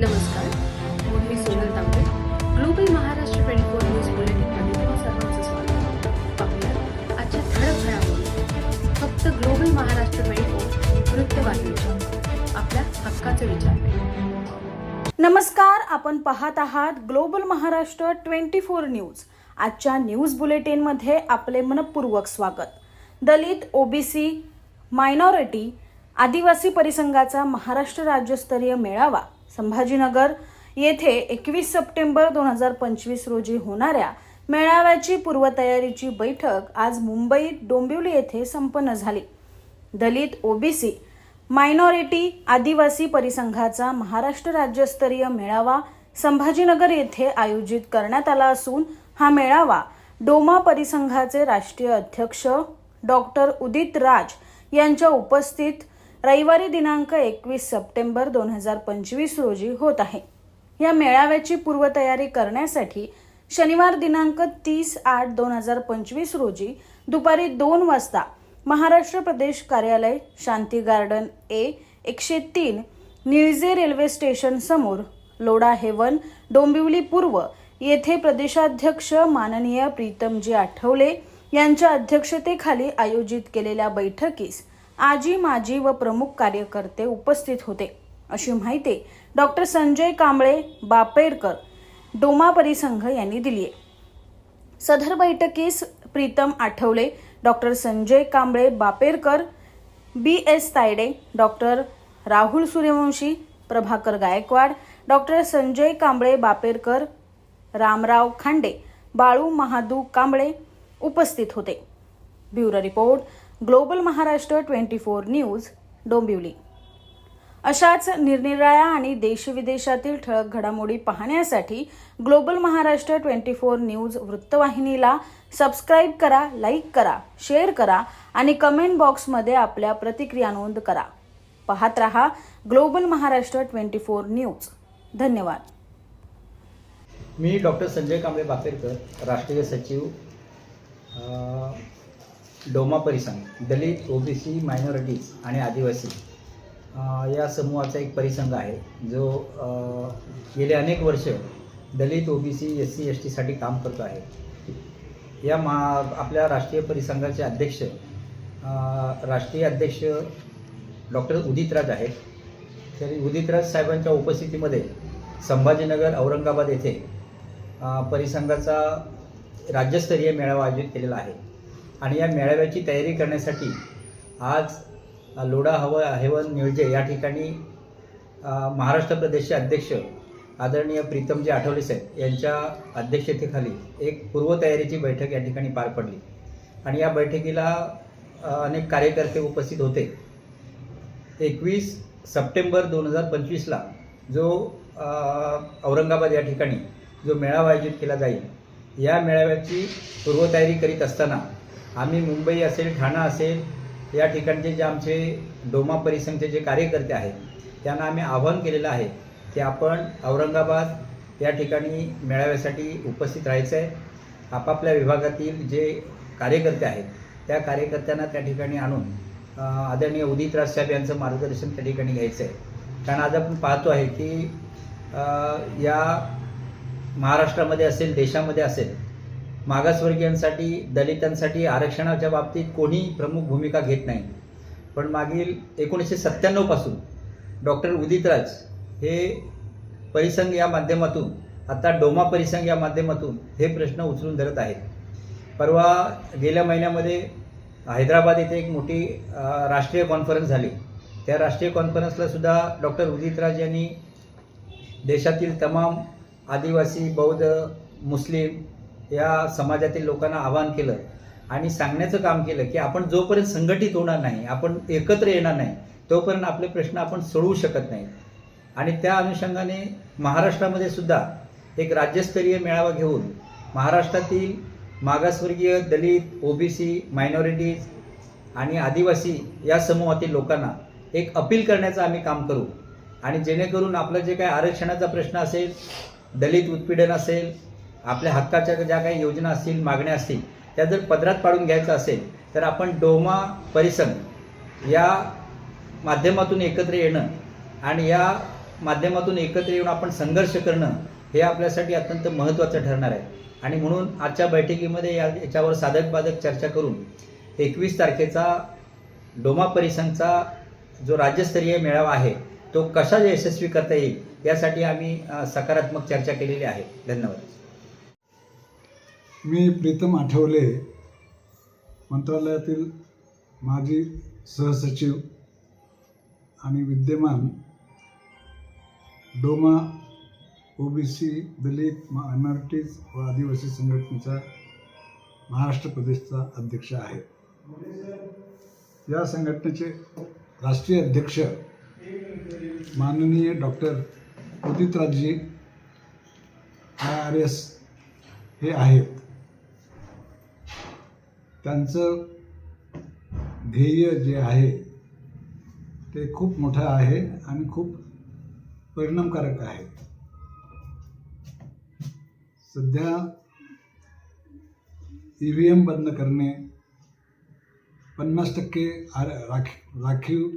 नमस्कार मी Sonal Tambe global Maharashtra twenty four news बुलेटिनमध्ये तुम्हा सर्वांचं स्वागत पाहूया आजच्या ठळक घडामोडी. फक्त ग्लोबल महाराष्ट्र ट्वेंटी फोर वृत्तवाहिनीच्या आपल्या हक्काचे विचार नमस्कार आपण पाहत आहात global Maharashtra twenty four news आजच्या न्यूज बुलेटिनमध्ये आपले मनपूर्वक स्वागत. दलित ओबीसी मायनॉरिटी आदिवासी परिसंघाचा महाराष्ट्र राज्यस्तरीय मेळावा. संभाजीनगर. येथे एकवीस सप्टेंबर दोन हजार पंचवीस रोजी होणाऱ्या मेळाव्याची पूर्वतयारीची बैठक आज मुंबईत डोंबिवली येथे संपन्न झाली. दलित ओबीसी मायनॉरिटी आदिवासी परिसंघाचा महाराष्ट्र राज्यस्तरीय मेळावा संभाजीनगर येथे आयोजित करण्यात आला असून हा मेळावा डोमा परिसंघाचे राष्ट्रीय अध्यक्ष डॉक्टर उदित राज यांच्या उपस्थित रविवारी दिनांक एकवीस सप्टेंबर दोन हजार पंचवीस रोजी होत आहे. या मेळाव्याची पूर्वतयारी करण्यासाठी शनिवार दिनांक तीस आठ दोन हजार पंचवीस रोजी दुपारी दोन वाजता महाराष्ट्र प्रदेश कार्यालय शांती गार्डन ए एकशे तीन निळजे रेल्वे स्टेशन समोर लोडा हेवन डोंबिवली पूर्व येथे प्रदेशाध्यक्ष माननीय प्रीतमजी आठवले यांच्या अध्यक्षतेखाली आयोजित केलेल्या बैठकीस आजी माजी व प्रमुख कार्यकर्ते उपस्थित होते. अशी माहिती डॉक्टर संजय कांबळे बापेरकर डोमा परिसंघ यांनी दिली आहे. सदर बैठकीस Pritam Athawale doctor Sanjay Kamble Baperkar B. S. Tayde doctor Rahul Suryavanshi Prabhakar Gaikwad doctor Sanjay Kamble Baperkar Ramrao Khande Balu Mahadu Kamble उपस्थित होते. Bureau report global Maharashtra twenty four news Dombivli. अशाच निरनिराळ्या आणि देशविदेशातील ठळक घडामोडी पाहण्यासाठी global Maharashtra twenty four news वृत्तवाहिनीला सबस्क्राईब करा लाईक करा शेअर करा आणि कमेंट बॉक्समध्ये आपल्या प्रतिक्रिया नोंद करा. पाहत रहा global Maharashtra twenty four news. धन्यवाद. मी डॉक्टर संजय कांबळे बाकेरकर राष्ट्रीय सचिव. डोमा परिसंघ दलित ओबीसी मायनॉरिटीज आणि आदिवासी या समूहाचा एक परिसंघ आहे जो गेले अनेक वर्ष Dalit OBC S C S टीसाठी काम करतो आहे. या मा आपल्या राष्ट्रीय परिसंघाचे अध्यक्ष राष्ट्रीय अध्यक्ष डॉक्टर उदितराज आहेत. तरी उदितराज साहेबांच्या उपस्थितीमध्ये संभाजीनगर औरंगाबाद येथे परिसंघाचा राज्यस्तरीय मेळावा आयोजित केलेला आहे. आणि या मेळाव्याची तयारी करण्यासाठी आज लोढा हवा हेवन निळजे या ठिकाणी महाराष्ट्र प्रदेशचे अध्यक्ष आदरणीय प्रीतमजी आठवले साहेब यांच्या अध्यक्षतेखाली एक पूर्वतयारीची बैठक या ठिकाणी पार पडली. आणि या बैठकीला अनेक कार्यकर्ते उपस्थित होते. एकवीस सप्टेंबर दोन हजार पंचवीसला जो औरंगाबाद या ठिकाणी जो मेळावा आयोजित केला जाईल या मेळाव्याची पूर्वतयारी करीत असताना आम्ही मुंबई असेल ठाणा असेल या ठिकाणचे जे आमचे डोमा परिसंघचे जे कार्यकर्ते आहेत त्यांना आम्ही आवाहन केलेलं आहे की आपण औरंगाबाद या ठिकाणी मेळाव्यासाठी उपस्थित राहायचं आहे आपापल्या विभागातील जे कार्यकर्ते आहेत त्या कार्यकर्त्यांना त्या ठिकाणी आणून आदरणीय उदित राज साहेब यांचं मार्गदर्शन त्या ठिकाणी घ्यायचं आहे कारण आज आपण पाहतो आहे की या महाराष्ट्रामध्ये असेल देशामध्ये असेल मागासवर्गीयांसाठी दलितांसाठी आरक्षणाच्या बाबतीत कोणी प्रमुख भूमिका घेत नाही. पण मागील एकोणीसशे सत्त्याण्णवपासून डॉक्टर उदितराज हे परिसंघ या माध्यमातून आता डोमा परिसंघ या माध्यमातून हे प्रश्न उचलून धरत आहेत. परवा गेल्या महिन्यामध्ये हैदराबाद येथे एक मोठी राष्ट्रीय कॉन्फरन्स झाली. त्या राष्ट्रीय कॉन्फरन्सला सुद्धा डॉक्टर उदितराज यांनी देशातील तमाम आदिवासी बौद्ध मुस्लिम या समाजातील लोकांना आवाहन केलं आणि सांगण्याचं काम केलं की आपण जोपर्यंत संघटित होणार नाही आपण एकत्र येणार नाही तोपर्यंत आपले प्रश्न आपण सोडवू शकत नाही. आणि त्या अनुषंगाने महाराष्ट्रामध्ये सुद्धा एक राज्यस्तरीय मेळावा घेऊन महाराष्ट्रातील मागासवर्गीय दलित ओबीसी मायनॉरिटीज आणि आदिवासी या समूहातील लोकांना एक अपील करण्याचं आम्ही काम करू. आणि जेणेकरून आपलं जे काही आरक्षणाचा प्रश्न असेल दलित उत्पीडन असेल आपल्या हक्काच्या ज्या काही योजना असतील मागण्या असतील त्या जर पदरात पाडून घ्यायचं असेल तर आपण डोमा परिसंघ या माध्यमातून एकत्र येणं आणि या माध्यमातून एकत्र येऊन आपण संघर्ष करणं हे आपल्यासाठी अत्यंत महत्त्वाचं ठरणार आहे. आणि म्हणून आजच्या बैठकीमध्ये या याच्यावर साधक बाधक चर्चा करून एकवीस तारखेचा डोमा परिसंघचा जो राज्यस्तरीय मेळावा आहे तो कशा यशस्वी करता येईल यासाठी आम्ही सकारात्मक चर्चा केलेली आहे. धन्यवाद. मी प्रीतम आठवले मंत्रालयातील माजी सहसचिव आणि विद्यमान डोमा ओबीसी दलित मायनॉरिटीज व आदिवासी संघटनेचा महाराष्ट्र प्रदेशचा अध्यक्ष आहे. या संघटनेचे राष्ट्रीय अध्यक्ष माननीय डॉक्टर उदितराजजी आय आर एस हे आहेत. त्यांचं ध्येय जे आहे ते खूप मोठं आहे आणि खूप परिणामकारक आहे. सध्या ई व्ही एम बंद करणे पन्नास टक्के आर राखी राखीव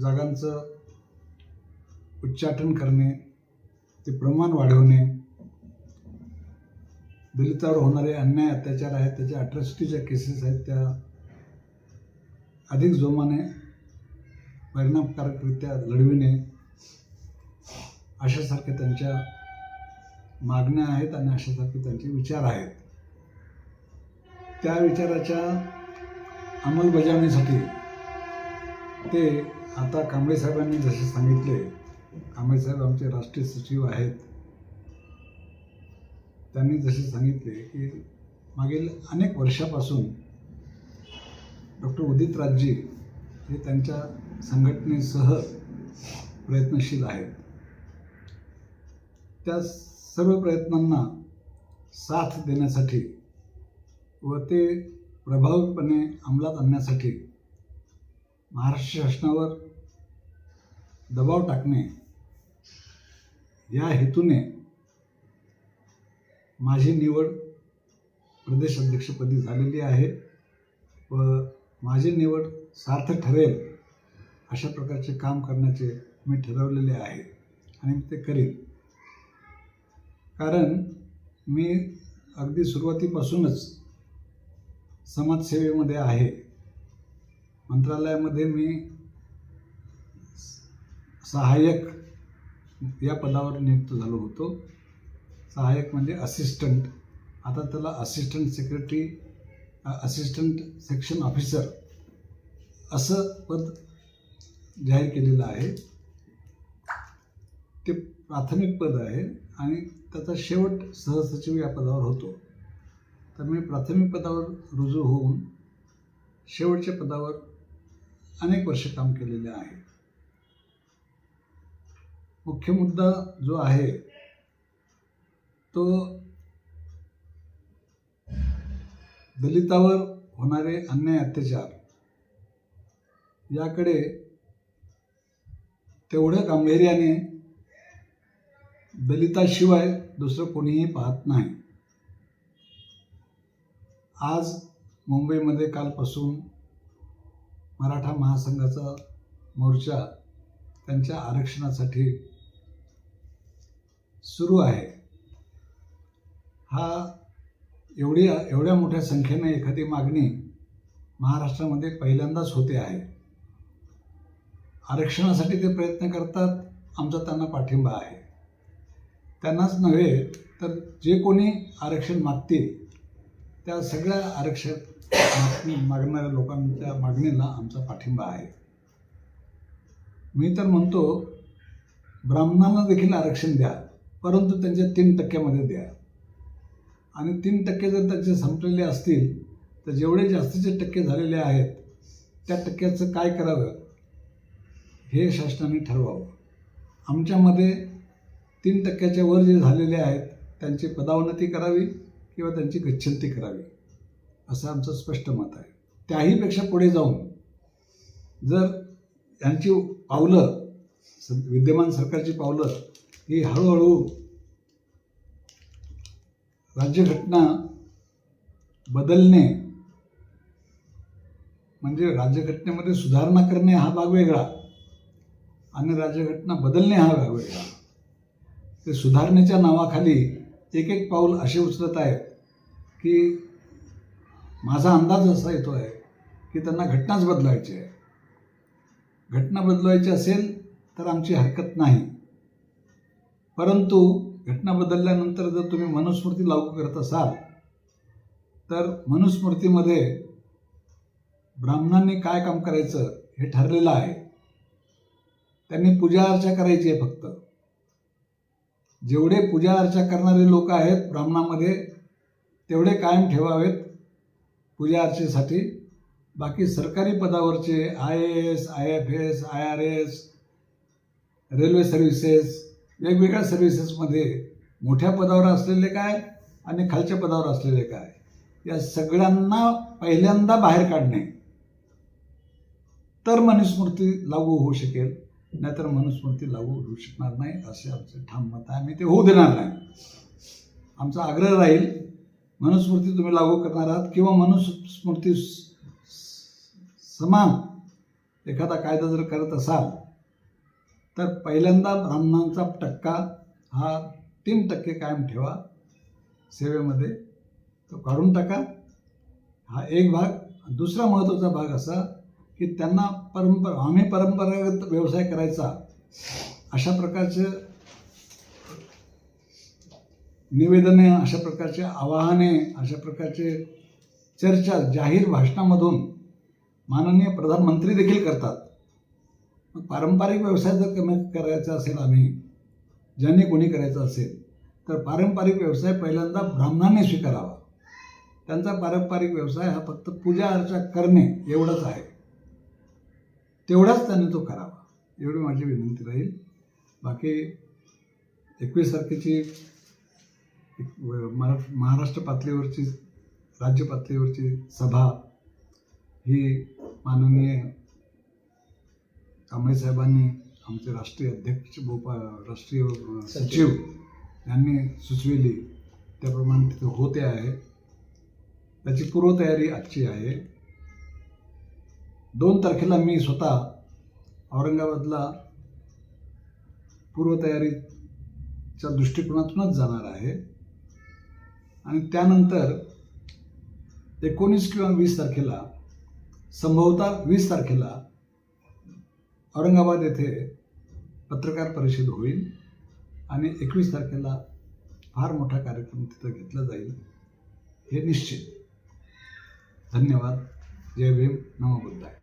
जागांचं उच्चाटन करणे ते प्रमाण वाढवणे दलितावर होणारे अन्याय अत्याचार आहेत त्याच्या अट्रॉसिटीच्या केसेस आहेत त्या अधिक जोमाने परिणामकारकरित्या लढविणे अशासारख्या त्यांच्या मागण्या आहेत आणि अशासारखे त्यांचे विचार आहेत. त्या विचाराच्या अंमलबजावणीसाठी ते आता कांबळे साहेबांनी जसे सांगितले कांबळे साहेब आमचे राष्ट्रीय सचिव आहेत. त्यांनी जसे सांगितले की मागील अनेक वर्षापासून डॉक्टर उदित राजजी हे त्यांच्या संघटनेसह प्रयत्नशील आहेत. त्या सर्व प्रयत्नांना साथ देण्यासाठी व ते प्रभावीपणे अंमलात आणण्यासाठी महाराष्ट्र शासनावर दबाव टाकणे या हेतूने माझी निवड प्रदेश अध्यक्षपदी झालेली आहे व माझी निवड सार्थ ठरेल अशा प्रकारचे काम करण्याचे मी ठरवलेले आहे आणि मी ते करीन. कारण मी अगदी सुरुवातीपासूनच समाजसेवेमध्ये आहे. मंत्रालयामध्ये मी सहाय्यक या पदावर नियुक्त झालो होतो. सहाय्यक म्हणजे असिस्टंट आता त्याला assistant secretary assistant section officer असं पद जाहीर केलेलं आहे. ते प्राथमिक पद आहे आणि त्याचा शेवट सहसचिव या पदावर होतो. तर मी प्राथमिक पदावर रुजू होऊन शेवटच्या पदावर अनेक वर्ष काम केलेले आहे. मुख्य मुद्दा जो आहे तो दलितावर होणारे अन्याय अत्याचार याकडे तेवढ्या गांभीर्याने दलिताशिवाय दुसरं कोणीही पाहत नाही. आज मुंबईमध्ये कालपासून मराठा महासंघाचा मोर्चा त्यांच्या आरक्षणासाठी सुरू आहे. हा एवढी एवढ्या मोठ्या संख्येने एखादी मागणी महाराष्ट्रामध्ये पहिल्यांदाच होते आहे. आरक्षणासाठी ते प्रयत्न करतात आमचा त्यांना पाठिंबा आहे. त्यांनाच नव्हे तर जे कोणी आरक्षण मागतील त्या सगळ्या आरक्षण मागणी मागणाऱ्या लोकांच्या मागणीला आमचा पाठिंबा आहे. मी तर म्हणतो ब्राह्मणांना देखील आरक्षण द्या परंतु त्यांच्या तीन टक्क्यामध्ये द्या. आणि तीन टक्के जर त्याचे संपलेले असतील तर जेवढे जास्तीचे टक्के झालेले आहेत त्या टक्क्याचं काय करावं? हे शासनाने ठरवावं. आमच्यामध्ये तीन टक्क्याच्या वर जे झालेले आहेत त्यांची पदावन्नती करावी किंवा त्यांची गच्छंती करावी असं आमचं स्पष्ट मत आहे. त्याहीपेक्षा पुढे जाऊन जर यांची पावलं विद्यमान सरकारची पावलं ही हळूहळू राज्यघटना बदलणे म्हणजे राज्यघटनेमध्ये सुधारणा करणे हा भाग वेगळा आणि राज्यघटना बदलणे हा वेगळा. ते सुधारणेच्या नावाखाली एक एक पाऊल असे उचलत आहेत की माझा अंदाज असा येतो आहे की त्यांना घटनाच बदलायची आहे. घटना बदलवायची असेल तर आमची हरकत नाही. परंतु घटना बदलल्यानंतर जर तुम्ही मनुस्मृती लागू करत असाल तर मनुस्मृतीमध्ये ब्राह्मणांनी काय काम करायचं हे ठरलेलं आहे. त्यांनी पूजा अर्चा करायची आहे फक्त. जेवढे पूजा अर्चा करणारे लोक आहेत ब्राह्मणामध्ये तेवढे कायम ठेवावेत पूजा अर्चेसाठी. बाकी सरकारी पदावरचे I A S I F S I R S railway services वेगवेगळ्या सर्व्हिसेसमध्ये मोठ्या पदावर असलेले काय आणि खालच्या पदावर असलेले काय? या सगळ्यांना पहिल्यांदा बाहेर काढणे. तर मनुस्मृती लागू होऊ शकेल नाहीतर मनुस्मृती लागू होऊ शकणार नाही असे आमचे ठाम मत आहे. आम्ही ते होऊ देणार नाही. आमचा आग्रह राहील मनुस्मृती तुम्ही लागू करणार आहात किंवा मनुस्मृती समान एखादा कायदा जर करत असाल तर पहिल्यांदा ब्राह्मणांचा टक्का हा तीन टक्के कायम ठेवा. सेवेमध्ये तो काढून टाका. हा एक भाग. दुसरा महत्त्वाचा भाग असा की त्यांना परंपरा आम्ही परंपरागत व्यवसाय करायचा. अशा प्रकारचे निवेदने अशा प्रकारचे आवाहने अशा प्रकारचे चर्चा जाहीर भाषणामधून माननीय प्रधानमंत्री देखील करतात. मग पारंपरिक व्यवसाय जर कमी करायचा असेल आम्ही ज्यांनी कोणी करायचं असेल तर पारंपरिक व्यवसाय पहिल्यांदा ब्राह्मणांनी स्वीकारावा. त्यांचा पारंपरिक व्यवसाय हा फक्त पूजा अर्चा करणे एवढंच आहे. तेवढाच त्यांनी तो करावा. एवढी माझी विनंती राहील. बाकी एकवीस तारखेची एक मरा महाराष्ट्र पातळीवरची राज्य पातळीवरची सभा ही माननीय कांबळे साहेबांनी आमचे राष्ट्रीय अध्यक्ष भोपा राष्ट्रीय सचिव यांनी सुचविली. त्याप्रमाणे तिथे होते आहे. त्याची पूर्वतयारी आजची आहे. दोन तारखेला मी स्वतः औरंगाबादला पूर्वतयारीच्या दृष्टिकोनातूनच जाणार आहे. आणि त्यानंतर एकोणीस किंवा वीस तारखेला संभवतः वीस तारखेला औरंगाबाद येथे पत्रकार परिषद होईल आणि एकवीस तारखेला फार मोठा कार्यक्रम तिथं घेतला जाईल. हे निश्चित. धन्यवाद. जय भीम. नमो बुद्धाय.